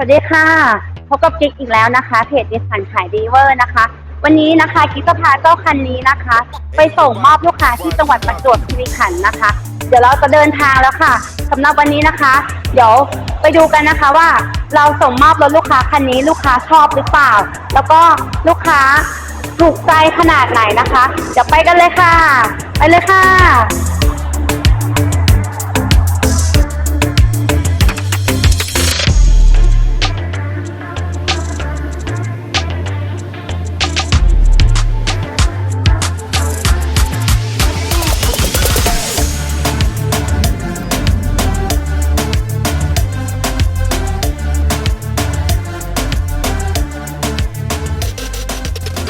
สวัสดีค่ะพบกับกิ๊กอีกแล้วนะคะเพจนิสสันขายดีเวอร์นะคะ วันนี้นะคะกิ๊กจะพาเจ้าคันนี้นะคะ ไปส่งมอบลูกค้าที่จังหวัดประจวบคีรีขันธ์นะคะ เดี๋ยวเราจะเดินทางแล้วค่ะสำหรับวันนี้นะคะ เดี๋ยวไปดูกันนะคะว่า เราส่งมอบรถลูกค้าคันนี้ลูกค้าชอบหรือเปล่า แล้วก็ลูกค้าถูกใจขนาดไหนนะคะ เดี๋ยวไปกันเลยค่ะ ไปเลยค่ะ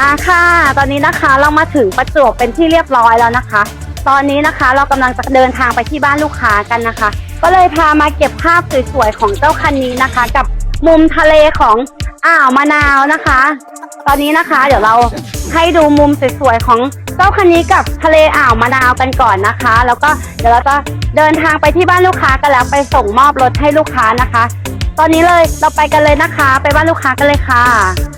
อ่าค่ะ ตอนนี้นะคะเรามาถึงประจวบเป็นที่เรียบร้อยแล้วนะคะ ตอนนี้นะคะเรากำลังจะเดินทางไปที่บ้านลูกค้ากันนะคะ ก็เลยพามาเก็บภาพสวยๆของเจ้าคันนี้นะคะ กับมุมทะเลของอ่าวมะนาวนะคะ ตอนนี้นะคะ เดี๋ยวเราให้ดูมุมสวยๆของเจ้าคันนี้กับทะเลอ่าวมะนาวกันก่อนนะคะ แล้วก็เดี๋ยวเราจะเดินทางไปที่บ้านลูกค้ากันแล้วไปส่งมอบรถให้ลูกค้านะคะ ตอนนี้เลยเราไปกันเลยนะคะ ไปบ้านลูกค้ากันเลยค่ะ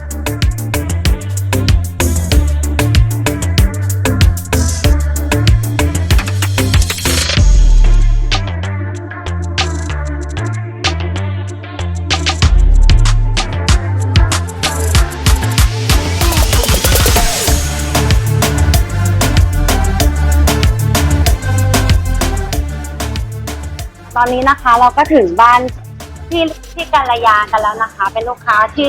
ตอนนี้นะคะเราก็ถึงบ้านที่ที่กัลยากันแล้วนะคะ เป็นลูกค้าที่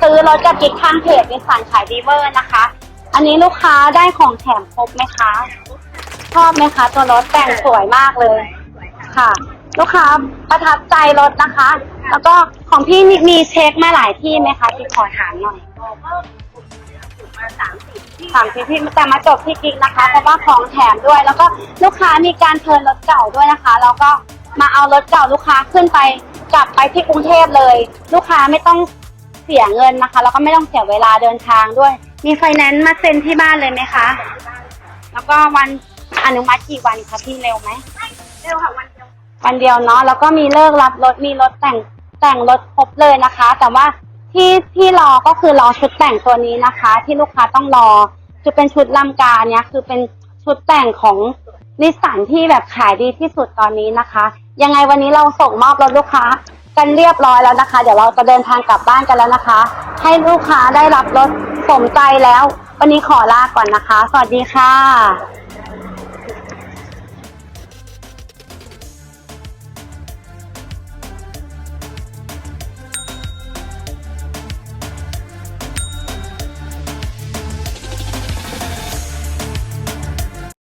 ซื้อรถกับกิ๊กข้างเพจนิสสันขายดีเวอร์นะคะ อันนี้ลูกค้าได้ของแถมครบไหมคะชอบไหมคะตัวรถแต่งสวยมากเลยค่ะ ลูกค้าประทับใจรถนะคะ แล้วก็ของพี่มีมีเช็คมาหลายที่ไหมคะที่ขอถามหน่อยสามสิบที่แต่มาจบที่กิ๊กนะคะ เพราะว่าของแถมด้วย แล้วก็ลูกค้ามีการเทิร์นรถเก่าด้วยนะคะ แล้วก็ มาเอารถเก่าลูกค้าขึ้นไป กลับไปที่กรุงเทพเลย ลูกค้าไม่ต้องเสียเงินนะคะ แล้วก็ไม่ต้องเสียเวลาเดินทางด้วย มีไฟแนนซ์มาเซ็นที่บ้านเลยไหมคะ แล้วก็วันอนุมัติกี่วันคะพี่เร็วไหมเร็วค่ะวันเดียววันเดียวเนาะแล้วก็มีเลิกรับรถมีรถแต่งแต่งรถครบเลยนะคะ แต่ว่าที่ที่รอก็คือรอชุดแต่งตัวนี้นะคะ ที่ลูกค้าต้องรอจะเป็นชุดลำกาเนี่ยคือเป็นชุดแต่งของ นิสสันที่แบบขายดีที่สุดตอนนี้นะคะ ยังไงวันนี้เราส่งมอบรถลูกค้ากันเรียบร้อยแล้วนะคะ เดี๋ยวเราจะเดินทางกลับบ้านกันแล้วนะคะ ให้ลูกค้าได้รับรถสมใจแล้ว วันนี้ขอลาก่อนนะคะ สวัสดีค่ะ